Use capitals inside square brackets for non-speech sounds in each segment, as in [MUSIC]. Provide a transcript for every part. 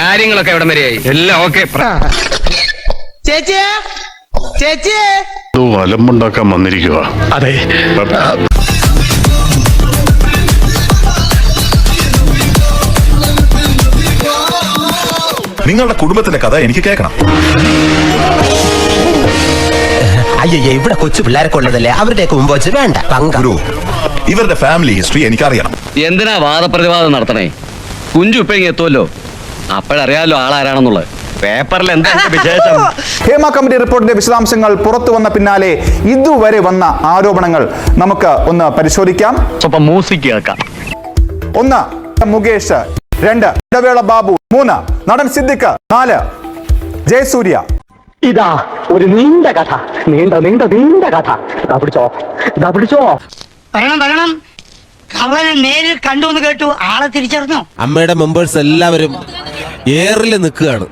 കാര്യങ്ങളൊക്കെ എവിടെ വരെയായി? എല്ലാം ഓക്കെ. ചേച്ചിയെ വലമ്പുണ്ടാക്കാൻ വന്നിരിക്കുക അതെ. നിങ്ങളുടെ കുടുംബത്തിന്റെ കഥ എനിക്ക് കേൾക്കണം. അയ്യോ ഇവിടെ കൊച്ചു പിള്ളേരെ കൊള്ളതല്ലേ അവരുടെയൊക്കെ മുമ്പ് വെച്ച് വേണ്ട പങ്ക. ഗുരു ഇവരുടെ ഫാമിലി ഹിസ്റ്ററി എനിക്കറിയണം. എന്തിനാ വാദപ്രതിവാദം നടത്തണേ? കുഞ്ചു ഇപ്പൊ എത്തുമല്ലോ അപ്പോഴറിയാലോ ആളാരാണെന്നുള്ളത്. പേപ്പറിൽ വിശേഷം? [LAUGHS] ഹേമ കമ്മിറ്റി റിപ്പോർട്ടിന്റെ വിശദാംശങ്ങൾ പുറത്തു വന്ന പിന്നാലെ ഇതുവരെ വന്ന ആരോപണങ്ങൾ നമുക്ക് ഒന്ന് പരിശോധിക്കാം. സ്വപ്പം മ്യൂസിക് കേൾക്കാം. ഒന്ന് മുകേഷ്. രണ്ട് ഇടവേള ബാബു. മൂന്ന് നടൻ സിദ്ദിഖ്. നാല് ജയസൂര്യ. ഇതാ ഒരു നീണ്ട കഥ. നീണ്ട നീണ്ട നീണ്ട കഥ. പിടിച്ചോ. പിടിച്ചോ. പറയണം പറയണം അവനെ നേരിൽ കണ്ടു എന്ന് കേട്ടു ആളെ തിരിച്ചറിഞ്ഞോ? അമ്മയുടെ മെമ്പേഴ്സ് എല്ലാവരും ഏറിൽ നിൽക്കുകയാണ്.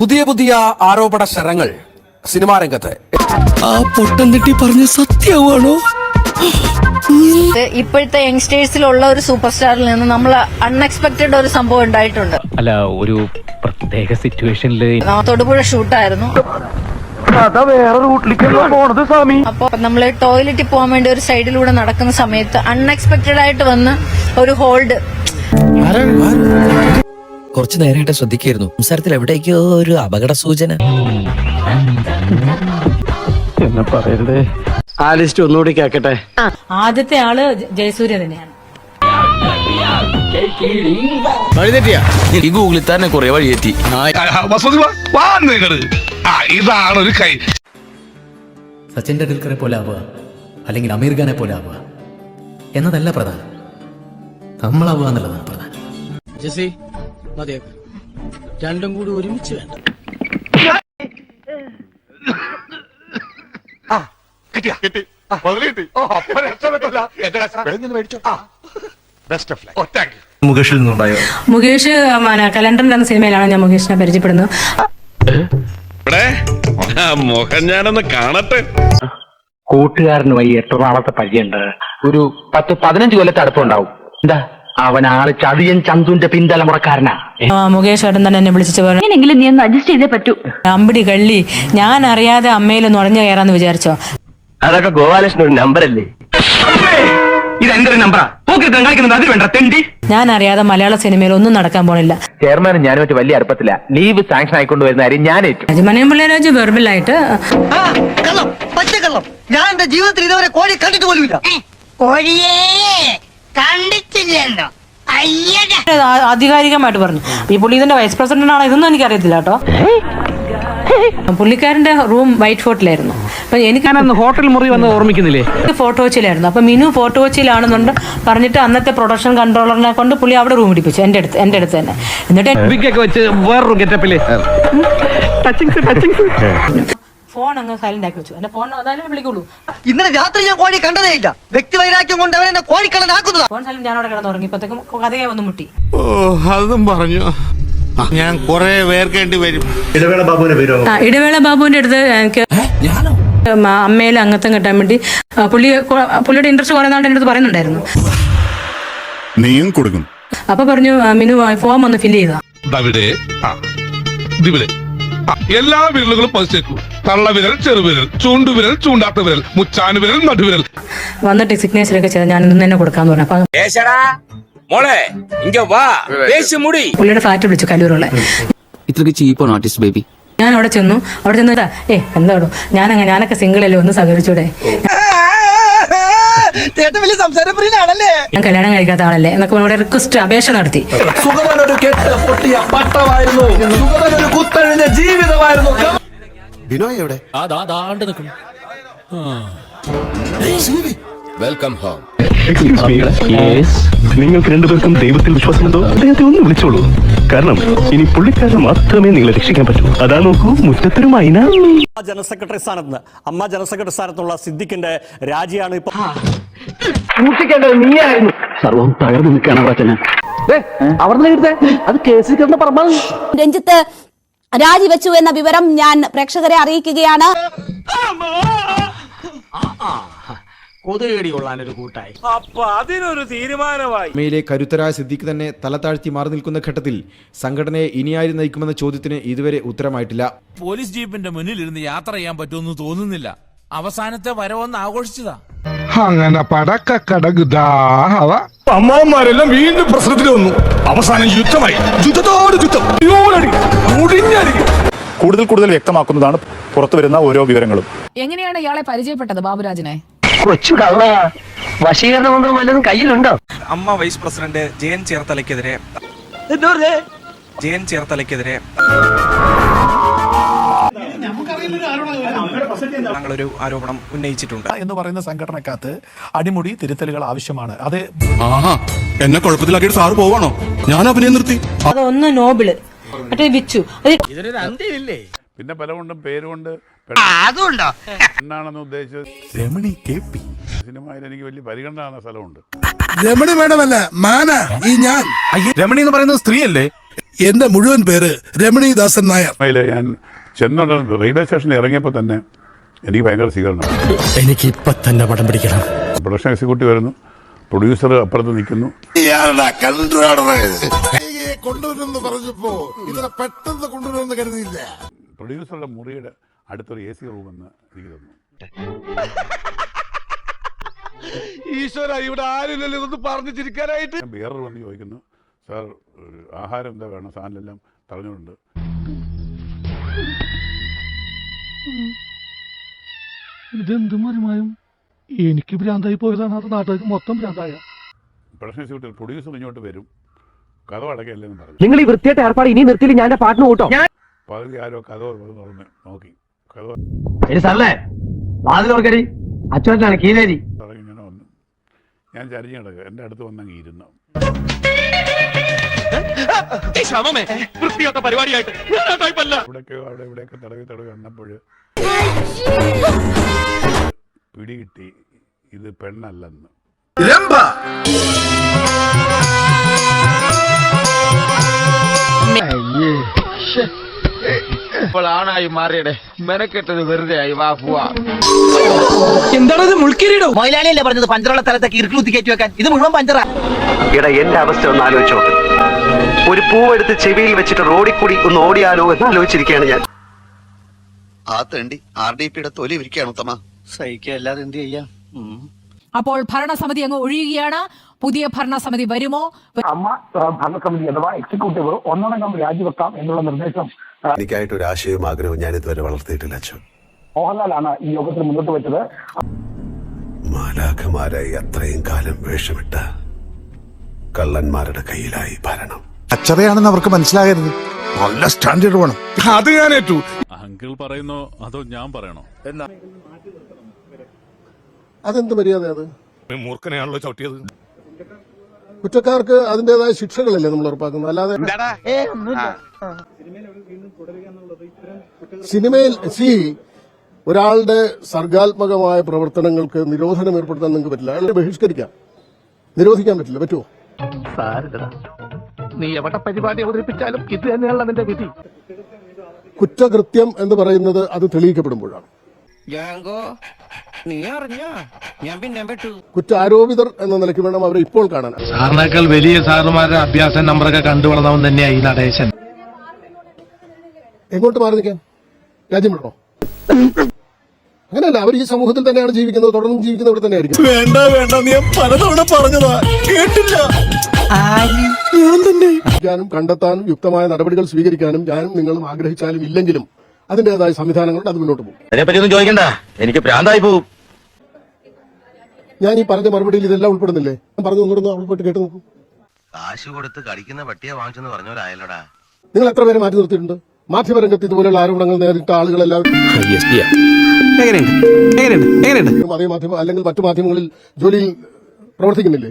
പുതിയ പുതിയ ആരോപണ ശരങ്ങൾ സിനിമാ രംഗത്ത്. ആ പൊട്ടൻ തട്ടി പറഞ്ഞ സത്യമാണോ? ഇപ്പോഴത്തെ യങ്സ്റ്റേഴ്സിലുള്ള ഒരു സൂപ്പർ സ്റ്റാറിൽ നിന്ന് നമ്മൾ അൺഎക്സ്പെക്ടഡ് ഒരു സംഭവം ഉണ്ടായിട്ടുണ്ട്. അല്ല ഒരു പ്രത്യേക സിറ്റുവേഷനിൽ തൊടുപുഴ ഷൂട്ടായിരുന്നു. അപ്പൊ നമ്മൾ ടോയ്ലറ്റിൽ പോകാൻ വേണ്ടി ഒരു സൈഡിലൂടെ നടക്കുന്ന സമയത്ത് അൺഎക്സ്പെക്ടഡ് ആയിട്ട് വന്ന് ഒരു ഹോൾഡ് കുറച്ചു നേരമായിട്ട് ശ്രദ്ധിക്കായിരുന്നു. സംസാരത്തിൽ എവിടേക്കോ ഒരു അപകട സൂചന എന്നെ പറയരുതേ. ആ ലിസ്റ്റ് ഒന്നുകൂടി കേക്കട്ടെ. ആദ്യത്തെ ആൾ ജയസൂര്യ തന്നെയാണ്. ഈ ഗൂഗിളിൽ തന്നെ കുറെ വഴിയെത്തി. ഇതാണ് ഒരു കൈ. സച്ചിൻ ടെണ്ടുൽക്കറെ പോലെ ആവുക അല്ലെങ്കിൽ അമീർ ഖാനെ പോലെ ആവുക. എന്നതല്ല പ്രധാനം. നമ്മളാവുക എന്നുള്ളതാണ് പ്രധാനം. മതിയാക്ക് രണ്ടും കൂടി ഒരുമിച്ച് വേണ്ട. മുകേഷിൽ നിന്നുണ്ടായോ? മുകേഷ് കലണ്ടർ എന്ന സിനിമയിലാണ് ഞാൻ മുകേഷിനെ പരിചയപ്പെടുന്നത്. മുഖം ഞാനൊന്ന് കാണട്ടെ. കൂട്ടുകാരനുമായി എത്ര നാളത്തെ പരിചയമുണ്ട്? ഒരു പത്ത് പതിനഞ്ച് കൊല്ലത്തെ അടുപ്പുണ്ടാവും എന്താ? അവൻ ആൾ ചതിയൻ ചന്തുന്റെ പിന്തലമുറക്കാരനാ മുകേഷ് ഏട്ടൻ തന്നെ എന്നെ വിളിച്ചു പറഞ്ഞു നീ ഒന്ന് അഡ്ജസ്റ്റ് ചെയ്തേ പറ്റൂ. അമ്പിടി കള്ളി ഞാൻ അറിയാതെ അമ്മയിൽ നുഴഞ്ഞു കയറാന്ന് വിചാരിച്ചോ. അതൊക്കെ ഗോപാലകൃഷ്ണൻ ഒരു നമ്പർ അല്ലേ? ഇത് എന്റെ ഒരു നമ്പറാ പോക്കിരുത്തം കളിക്കുന്നത് അത് വേണ്ട തെണ്ടി. ഞാൻ അറിയാതെ മലയാള സിനിമയിൽ ഒന്നും നടക്കാൻ പോണില്ല. ചെയർമാനും ഞാനുമായിട്ട് വലിയ അടുപ്പത്തില്ല ലീവ് സാങ്ഷൻ ആയിക്കൊണ്ട് വരുന്ന കാര്യം ഞാൻ ഏറ്റു. പിള്ളേരാജ് വെർബലായിട്ട് കള്ളം പച്ചക്കള്ളം. ഞാൻ എന്റെ ജീവിതത്തിൽ ഇതുവരെ കോഴി കണ്ടിട്ട് പോലുമില്ല. കോഴിയേ. കണ്ടിട്ടില്ലല്ലോ. ആധികാരികമായിട്ട് പറഞ്ഞു. ഈ പുള്ളി ഇതിന്റെ വൈസ് പ്രസിഡന്റ് ആണോ ഇതൊന്നും എനിക്കറിയത്തില്ല കേട്ടോ. പുള്ളിക്കാരന്റെ റൂം വൈറ്റ് ഫോർട്ടിലായിരുന്നു അപ്പൊ എനിക്ക് ഹോട്ടൽ മുറി വന്ന് ഓർമ്മിക്കുന്നില്ലേ? ഫോട്ടോ വെച്ചിലായിരുന്നു. അപ്പൊ മിനു ഫോട്ടോ വച്ചിലാണെന്നുണ്ട് പറഞ്ഞിട്ട് അന്നത്തെ പ്രൊഡക്ഷൻ കൺട്രോളറിനെ കൊണ്ട് പുള്ളി അവിടെ റൂം ഇടിപ്പിച്ചു എന്റെ അടുത്ത് എന്റെ അടുത്ത് തന്നെ. എന്നിട്ട് വെച്ച് വേറൊരു ഗെറ്റപ്പിൽ ടച്ചിങ്സ് ടച്ചിങ്സ് ഫോൺ അങ്ങ് സൈലന്റ് ആക്കി വെച്ചു. എന്റെ ഫോൺ അതായാലും വിളിക്കുള്ളൂ. ഇന്നലെ രാത്രി ഞാൻ കോഴി കണ്ടതേ ഇല്ല. വ്യക്തി വൈരാഗ്യം കൊണ്ട് അവൻ എന്നെ ആക്കുന്നത് ഫോൺ സൈലന്റ് ഞാൻ അവിടെ കിടന്ന് ഇപ്പത്തേക്കും കഥയെ വന്ന് മുട്ടി. ഓ അതും പറഞ്ഞു. ഞാൻ കൊറേ വേർക്കേണ്ടി വരും. ഇടവേള ബാബുവിന്റെ പേരോ ആ ഇടവേള ബാബുവിന്റെ അടുത്ത് എനിക്ക് അമ്മയിൽ അംഗത്വം കിട്ടാൻ വേണ്ടി പുള്ളി പുള്ളിയുടെ ഇൻട്രസ്റ്റ് കുറേ എന്റെ എന്റെ അടുത്ത് പറയുന്നുണ്ടായിരുന്നു. നീയും കൊടുക്കും. അപ്പൊ പറഞ്ഞു മിനു ഫോം ഒന്ന് ഫില്ല് ചെയ്താ. എല്ലാ വിരലുകളും പതിച്ചേക്കൂ. തള്ളവിരൽ ചെറുവിരൽ ചൂണ്ടുവിരൽ ചൂണ്ടാത്ത വിരൽ മുച്ചാനുവിരൽ നടുവിരൽ. വന്നിട്ട് സിഗ്നേച്ചർ ഒക്കെ ചെയ്ത് ഞാൻ ഇന്ന് തന്നെ കൊടുക്കാന്ന് പറഞ്ഞു. അപ്പൊ മോളെ ഇങ്ങ വാ പേശി മുടി. പുള്ളിയുടെ ഫ്ലാറ്റ് വിളിച്ചു കല്ലൂരുള്ള. ഇത്രക്ക് ചീപ്പാണ് ആർട്ടിസ്റ്റ് ബേബി ഞാൻ അവിടെ ചെന്നു അവിടെ ചെന്ന് ഇതാ, ഏ എന്താടോ ഞാനങ്ങ ഞാനൊക്കെ സിംഗിൾ അല്ലേ ഒന്ന് സഹകരിച്ചൂടെ? ചേട്ടൻ വലിയ സംസാരപ്രിയനാണല്ലേ? ഞാൻ കല്യാണം കഴിക്കാത്ത ആളല്ലേ എന്നൊക്കെ ഇവിടെ റിക്വസ്റ്റ് അപേക്ഷ നടത്തി. സുഗതനൊരു കെട്ട് പൊട്ടിയ പട്ടമായിരുന്നു. സുഗതനൊരു കുത്തഴിഞ്ഞ ജീവിതമായിരുന്നു. ബിനോയ് എവിടെ? അതാണ്ട് വെൽക്കം ഹോം നിങ്ങൾക്ക് രണ്ടുപേർക്കും ദൈവത്തിൽ വിശ്വാസമുണ്ടോ? അദ്ദേഹത്തെ ഒന്ന് വിളിച്ചോളൂ. കാരണം ഇനി പുള്ളിക്കാരന് മാത്രമേ നിങ്ങളെ രക്ഷിക്കാൻ പറ്റൂ. അതാ നോക്കൂ മുറ്റത്തൊരു മൈന. ജനറൽ സെക്രട്ടറി സ്ഥാനത്ത് അമ്മ ജനറൽ സെക്രട്ടറി സ്ഥാനത്തുള്ള സിദ്ദിഖിന്റെ രാജിയാണ് ഇപ്പൊ സൂക്ഷിക്കേണ്ടത് നീയായിരുന്നു. സർവം തകർന്നു നിൽക്കുകയാണ് അവിടെ അത് കേസിൽ കിടന്ന പറഞ്ഞു രഞ്ജിത്ത് രാജിവെച്ചു എന്ന വിവരം ഞാൻ പ്രേക്ഷകരെ അറിയിക്കുകയാണ്. കരുത്തരായ സിദ്ദിഖ് തന്നെ തല താഴ്ത്തി മാറി നിൽക്കുന്ന ഘട്ടത്തിൽ സംഘടനയെ ഇനിയായി നയിക്കുമെന്ന ചോദ്യത്തിന് ഇതുവരെ ഉത്തരമായിട്ടില്ല. പോലീസ് ജീപ്പിന്റെ മുന്നിൽ ഇരുന്ന് യാത്ര ചെയ്യാൻ പറ്റുമെന്ന് തോന്നുന്നില്ല. അവസാനത്തെ വരവൊന്ന് ആഘോഷിച്ചതാ. അങ്ങനെ പടക്ക പടക്കടകുതാഹവ അമ്മാവന്മാരെല്ലാം വീണ്ടും പ്രശ്നത്തിൽ വന്നു. അവസാനം യുദ്ധമായി. യുദ്ധത്തോട് യുദ്ധം. കൂടുതൽ കൂടുതൽ വ്യക്തമാക്കുന്നതാണ് പുറത്തു വരുന്ന ഓരോ വിവരങ്ങളും. എങ്ങനെയാണ് ഇയാളെ പരിചയപ്പെട്ടത് ബാബുരാജിനെ? കൊച്ചു കള്ള. വശീകരണം കൊണ്ട് വല്ലതും കയ്യിലുണ്ടോ? അമ്മ വൈസ് പ്രസിഡന്റ് ജയൻ ചേർത്തലയ്ക്കെതിരെ ജയൻ ചേർത്തലയ്ക്കെതിരെ ഞങ്ങളൊരു ആരോപണം ഉന്നയിച്ചിട്ടുണ്ട്. എന്ന് പറയുന്ന സംഘടനക്കകത്ത് അടിമുടി തിരുത്തലുകൾ ആവശ്യമാണ്. അത് എന്നെ കുഴപ്പത്തിലാക്കിയിട്ട് സാറ് പോവാണോ? ഞാൻ അഭിനയം നിർത്തി. അതൊന്ന് നോബിൾ. മറ്റേ വിച്ചു. അന്ത്യമില്ലേ? പിന്നെ പലകൊണ്ടും പേരുകൊണ്ട് അതുകൊണ്ടോ എന്നാണെന്ന് ഉദ്ദേശിച്ചത് രമണി കെ പി. സിനിമയിൽ എനിക്ക് വലിയ പരിഗണന എന്ന സ്ഥലമുണ്ട്. രമണി മേഡമല്ല മാന ഈ ഞാൻ. രമണി എന്ന് പറയുന്നത് സ്ത്രീയല്ലേ? എന്റെ മുഴുവൻ പേര് രമണി ദാസൻ നായർ. ഞാൻ ചെന്നുണ്ട് റെയിൽവേ സ്റ്റേഷനിൽ ഇറങ്ങിയപ്പോൾ തന്നെ എനിക്ക് ഭയങ്കര സ്വീകരണം. എനിക്ക് ഇപ്പൊ തന്നെ പടം പിടിക്കണം. പ്രൊഡക്ഷൻ എക്സിക്യൂട്ടീവ് വരുന്നു. പ്രൊഡ്യൂസർ അപ്പുറത്ത് നിൽക്കുന്നു. കൊണ്ടുവരുമെന്ന് പറഞ്ഞപ്പോ ഇതിനെ പെട്ടെന്ന് കൊണ്ടുവരുമെന്ന് കരുതിയില്ല. പ്രൊഡ്യൂസറുടെ മുറിയുടെ അടുത്തൊരു എ സി റൂമെന്ന് എനിക്ക് തന്നു ഈശ്വര ഇവിടെ ആരില്ലല്ലോ ഇതൊന്ന് പറഞ്ഞു ചിരിക്കാനായിട്ട് ഞാൻ വേറൊരു വന്ന് ചോദിക്കുന്നു. സാർ ഒരു ആഹാരം എന്താ വേണം? സാധനം എല്ലാം പറഞ്ഞുകൊണ്ട് ഇതെന്ത് മറിമായും എനിക്ക് ഭ്രാന്തായി പോയതാണ് അത്. നാട്ടുകാർക്ക് മൊത്തം ഭ്രാന്തായ. പ്രൊഡക്ഷൻ എക്സിക്യൂട്ടീവ് പ്രൊഡ്യൂസർ ഇങ്ങോട്ട് വരും. കഥ അടക്കല്ലെന്ന് പറഞ്ഞു. നിങ്ങൾ ഈ വൃത്തിയായിട്ട് ഏർപ്പാട് ഇനി നിർത്തിയില്ല. ഞാൻ എന്റെ പാട്ടിന് കൂട്ടോ? പകുതി ആരോ കഥ തുറന്ന് നോക്കി. കഥ സാറല്ലേ വാതിലോർക്കടി അച്ഛനാണ് കീലേരി ഞാൻ ചരിഞ്ഞു കിടക്കുക. എന്റെ അടുത്ത് വന്നങ്ങ് ഇരുന്നു. ഇവിടെയൊക്കെയോ അവിടെ ഇവിടെയൊക്കെ തടവി തടവി വന്നപ്പോൾ പിടികിട്ടി ഇത് പെണ്ണല്ലെന്ന്. ഇപ്പോൾ ആണായി മാറിയടെ. മെനക്കെട്ടത് വെറുതെ ആയി വാ പോവാ. മൊയിലാളിയല്ലേ പറഞ്ഞത്? പഞ്ചറുള്ള സ്ഥലത്തേക്ക് ഇരുക്കുത്തി കയറ്റി വെക്കാൻ. ഇത് മുഴുവൻ പഞ്ചറ. എടാ എന്റെ അവസ്ഥ ഒന്ന് ആലോചിച്ചോ ഒരു പൂവെടുത്ത് ചെവിയിൽ വെച്ചിട്ട് റോഡിൽ കൂടി ഒന്ന് ഓടിയാലോ എന്ന് ആലോചിച്ചിരിക്കുകയാണ് ഞാൻ. ആ തണ്ടി ആർ ഡി പിയുടെ തൊലി ഇരിക്കുകയാണ് ഉത്തമ. സഹിക്കല്ലാതെ എന്ത് ചെയ്യാം? അപ്പോൾ ഭരണസമിതി അങ്ങ് ഒഴിയുകയാണ്. പുതിയ ഭരണസമിതി വരുമോ? അമ്മ ഭരണസമിതി അഥവാ എക്സിക്യൂട്ടീവ് ഒന്നടങ്കം രാജിവെക്കാം എന്നുള്ള നിർദ്ദേശം എനിക്കായിട്ട് ഒരു ആശയവും ആഗ്രഹവും ഞാൻ ഇതുവരെ വളർത്തിയിട്ടില്ല അച്ഛൻ. മോഹൻലാലാണ് ഈ യോഗത്തിൽ മുന്നോട്ട് വെച്ചത്. മാലാഖമാരായി അത്രയും കാലം വേഷമിട്ട കള്ളന്മാരുടെ കയ്യിലായി ഭരണം. അച്ചറയാണെന്ന് അവർക്ക് മനസ്സിലാകരുത്. നല്ല സ്റ്റാൻഡേർഡ് വേണം. അത് ഞാൻ ഏറ്റു അങ്കിൾ പറയുന്നോ? അതോ ഞാൻ പറയണോ? അതെന്ത് മര്യാദ അത്? മൂർഖനെയാണല്ലോ ചവിട്ടിയത്. കുറ്റക്കാർക്ക് അതിന്റേതായ ശിക്ഷകളല്ലേ നമ്മൾ ഉറപ്പാക്കുന്നത്. അല്ലാതെ സിനിമയിൽ സി ഒരാളുടെ സർഗാത്മകമായ പ്രവർത്തനങ്ങൾക്ക് നിരോധനം ഏർപ്പെടുത്താൻ നിങ്ങൾക്ക് പറ്റില്ല. അയാളെ ബഹിഷ്കരിക്കാം. നിരോധിക്കാൻ പറ്റില്ല. പറ്റുമോ നീ എവിടെ പരിപാടി അവതരിപ്പിച്ചാലും ഇത് തന്നെയാണ് നിന്റെ വിധി. കുറ്റകൃത്യം എന്ന് പറയുന്നത് അത് തെളിയിക്കപ്പെടുമ്പോഴാണ്. കുറ്റാരോപിതർ എന്ന നിലയ്ക്ക് വേണം അവരെ ഇപ്പോൾ കാണാൻ. സാറിനേക്കാൾ വലിയ സാറുമാരുടെ അഭ്യാസ നമ്പറൊക്കെ കണ്ടു വളർന്നവൻ തന്നെയാ ഈ നടേശൻ. എങ്ങോട്ട് മാറി നിൽക്കാൻ? രാജ്യം വിടണോ അങ്ങനെയല്ല അവർ ഈ സമൂഹത്തിൽ തന്നെയാണ് ജീവിക്കുന്നത് തുടർന്നും ജീവിക്കുന്നത് ഇവിടെ തന്നെയായിരിക്കും. വേണ്ട വേണ്ട നീ പലതവണ പറഞ്ഞതാ കേട്ടില്ല. ഞാനും കണ്ടെത്താനും യുക്തമായ നടപടികൾ സ്വീകരിക്കാനും ഞാനും നിങ്ങളും ആഗ്രഹിച്ചാലും ഇല്ലെങ്കിലും അതിന്റേതായ സംവിധാനങ്ങളുണ്ട് അത് മുന്നോട്ട് പോകും. അതിനെപ്പറ്റി ഒന്നും ചോദിക്കണ്ട. എനിക്ക് ഭ്രാന്തായി പോകും ഞാൻ ഈ പറഞ്ഞ മറുപടിയിൽ ഇതെല്ലാം ഉൾപ്പെടുന്നില്ലേ? ഞാൻ പറഞ്ഞു ഒന്നുകൂടെ ഉൾപ്പെട്ട് പോയിട്ട് കേട്ട് നോക്കൂ. കാശ് കൊടുത്ത് കടിക്കുന്ന പട്ടിയെ വാങ്ങിച്ചെന്ന് പറഞ്ഞവരായല്ലോടാ. നിങ്ങൾ എത്ര പേരെ മാറ്റി നിർത്തിയിട്ടുണ്ട്? മാധ്യമരംഗത്ത് ഇതുപോലെയുള്ള ആരോപണങ്ങൾ നേരിട്ട ആളുകളെല്ലാവരും അതേ മാധ്യമം അല്ലെങ്കിൽ മറ്റു മാധ്യമങ്ങളിൽ ജോലിയിൽ പ്രവർത്തിക്കുന്നില്ലേ?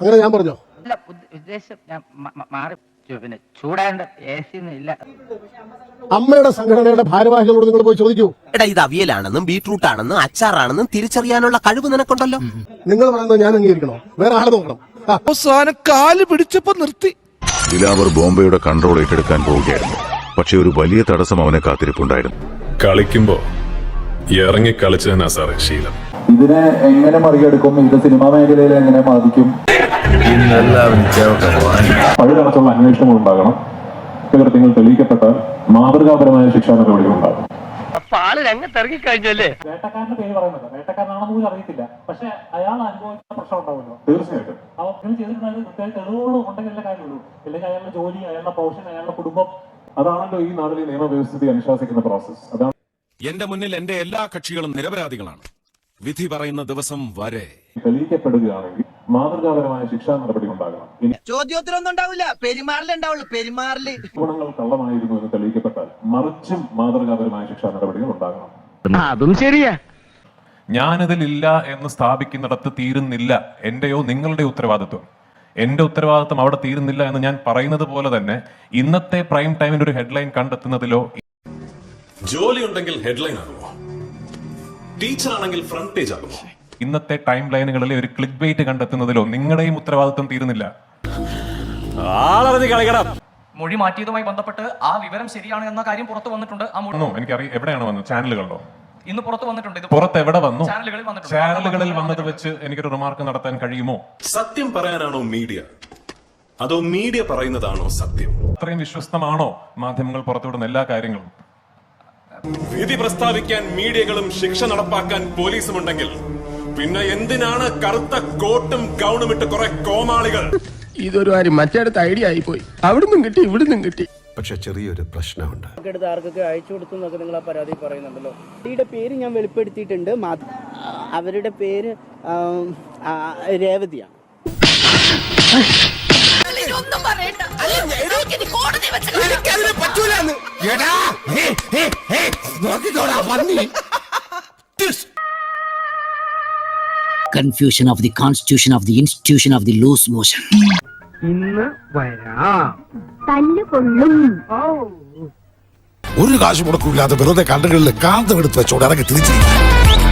അങ്ങനെ ഞാൻ പറഞ്ഞോ? ഉദ്ദേശം ഞാൻ മാറി പിന്നെ ചൂടാണ്ട് എ സി ഇല്ല. അമ്മയുടെ സംഘടനയുടെ ഭാരവാഹികളോട് നിങ്ങൾ പോയി ചോദിക്കൂ. എടാ ഇത് അവിയലാണെന്നും ബീട്രൂട്ട് ആണെന്നും അച്ചാറാണെന്നും തിരിച്ചറിയാനുള്ള കഴിവ് നിനക്കുണ്ടല്ലോ? നിങ്ങൾ പറയുന്നത് ഞാൻ അംഗീകരിക്കണോ? വേറെ ആളെ നോക്കണം. അവസാനം കാൽ പിടിച്ചപ്പോ നിർത്തി. ദിലാവർ ബോംബെയുടെ കൺട്രോൾ ഏറ്റെടുക്കാൻ പോവുകയായിരുന്നു. പക്ഷെ ഒരു വലിയ തടസ്സം അവനെ കാത്തിരിപ്പുണ്ടായിരുന്നു. കളിക്കുമ്പോ ഇറങ്ങി കളിച്ചു തന്നെ സാറേ ശീലം. ഇതിനെ എങ്ങനെ മറികടക്കും? ഇത് സിനിമാ മേഖലയിൽ എങ്ങനെ ബാധിക്കും? പഴുതടച്ചുള്ള അന്വേഷണങ്ങൾ ഉണ്ടാകണം. കുറ്റകൃത്യങ്ങൾ തെളിയിക്കപ്പെട്ടാൽ മാതൃകാപരമായ ശിക്ഷാ നടപടികൾ ഉണ്ടാകും. വേട്ടക്കാരന്റെ പേര് പറയുന്നത് വേട്ടക്കാരനാണെന്ന് പോലും അറിയത്തില്ല. പക്ഷെ അയാൾ അനുഭവിക്കുന്ന പ്രശ്നം ഉണ്ടാവുമല്ലോ തീർച്ചയായിട്ടും. അവ അങ്ങനെ ചെയ്തിട്ടുണ്ടെങ്കിൽ കൃത്യമായി തെളിവുകൾ ഉണ്ടെങ്കിലേ കാര്യമുള്ളൂ. അല്ലെങ്കിൽ അയാളുടെ ജോലി അയാളുടെ പ്രൊഫഷൻ അയാളുടെ കുടുംബം. അതാണല്ലോ ഈ നിയമവ്യവസ്ഥിതി അനുശാസിക്കുന്ന പ്രോസസ് അതാണ് എന്റെ മുന്നിൽ എന്റെ എല്ലാ കക്ഷികളും നിരപരാധികളാണ്. വിധി പറയുന്ന ദിവസം വരെ. തെളിയിക്കപ്പെടുകയാണെങ്കിൽ മാതൃകാപരമായ ശിക്ഷാ നടപടി ഉണ്ടാകണം. ചോദ്യോത്തരൊന്നും ഉണ്ടാവില്ല. പെരുമാറിലുണ്ടാവുള്ളൂ പെരുമാറിൽ. കള്ളമായിരുന്നു. മറിച്ചും മാതൃകാപരമായ ശിക്ഷാ നടപടികൾ ഉണ്ടാകണം. അതും ശരിയാ. ഞാനതിലില്ല എന്ന് സ്ഥാപിക്കുന്നിടത്ത് തീരുന്നില്ല. എന്റെയോ നിങ്ങളുടെ ഉത്തരവാദിത്വം. എന്റെ ഉത്തരവാദിത്വം അവിടെ തീരുന്നില്ല എന്ന് ഞാൻ പറയുന്നത് പോലെ തന്നെ ഇന്നത്തെ പ്രൈം ടൈമിന്റെ ഒരു ഹെഡ്ലൈൻ കണ്ടെത്തുന്നതിലോ ജോലി ഉണ്ടെങ്കിൽ ഹെഡ്ലൈൻ ആകുമോ? ടീച്ചർ ആണെങ്കിൽ ഫ്രണ്ട് പേജ് ആകുമോ? ഇന്നത്തെ ടൈം ലൈനുകളിലെ ഒരു ക്ലിക്ക് ബൈറ്റ് കണ്ടെത്തുന്നതിലോ നിങ്ങളുടെയും ഉത്തരവാദിത്വം തീരുന്നില്ല. മൊഴി മാറ്റിയതുമായി ബന്ധപ്പെട്ട് ആ വിവരം ശരിയാണ് എന്ന കാര്യം പുറത്തു വന്നിട്ടുണ്ട്. ആ മൊഴി എനിക്കറിയാം എവിടെയാണ് വന്നത്? ചാനലുകളിലോ ഇന്ന് പുറത്തു വന്നിട്ടുണ്ട്. ഇത് പുറത്ത് എവിടെ വന്നു? ചാനലുകളിൽ വന്നിട്ടുണ്ട്. ചാനലുകളിൽ വന്നത് വെച്ച് എനിക്കൊരു റിമാർക്ക് നടത്താൻ കഴിയുമോ? സത്യം പറയാനാണോ മീഡിയ? അതോ മീഡിയ പറയുന്നതാണോ സത്യം? അത്രയും വിശ്വസ്തമാണോ മാധ്യമങ്ങൾ പുറത്തുവിടുന്ന എല്ലാ കാര്യങ്ങളും? വിധി പ്രസ്താവിക്കാൻ മീഡിയകളും ശിക്ഷ നടപ്പാക്കാൻ പോലീസും ഉണ്ടെങ്കിൽ പിന്നെ എന്തിനാണ് കറുത്ത കോട്ടും ഗൗണും ഇട്ട് കുറെ കോമാളികൾ? ഇതൊരു കാര്യം. മറ്റേടത്ത് ഐഡിയ ആയിപ്പോയി. അവിടുന്നും കിട്ടി ഇവിടുന്നും കിട്ടി. പക്ഷെ ചെറിയൊരു പ്രശ്നമുണ്ട്. എടുത്ത് ആർക്കൊക്കെ അയച്ചു കൊടുത്തു എന്നൊക്കെ നിങ്ങൾ ആ പരാതി പറയുന്നുണ്ടല്ലോ. കുട്ടിയുടെ പേര് ഞാൻ വെളിപ്പെടുത്തിയിട്ടുണ്ട്. മാ- അവരുടെ പേര് ആം, ആ, രേവതിയാണ്. Confusion of the constitution of the institution of the വരാം. ഒരു കാശ് മുടക്കില്ലാതെ വെറുതെ കണ്ടുകളിൽ കാന്തം എടുത്ത് വെച്ചോണ്ട് ഇറങ്ങി തിരിച്ചിരിക്കും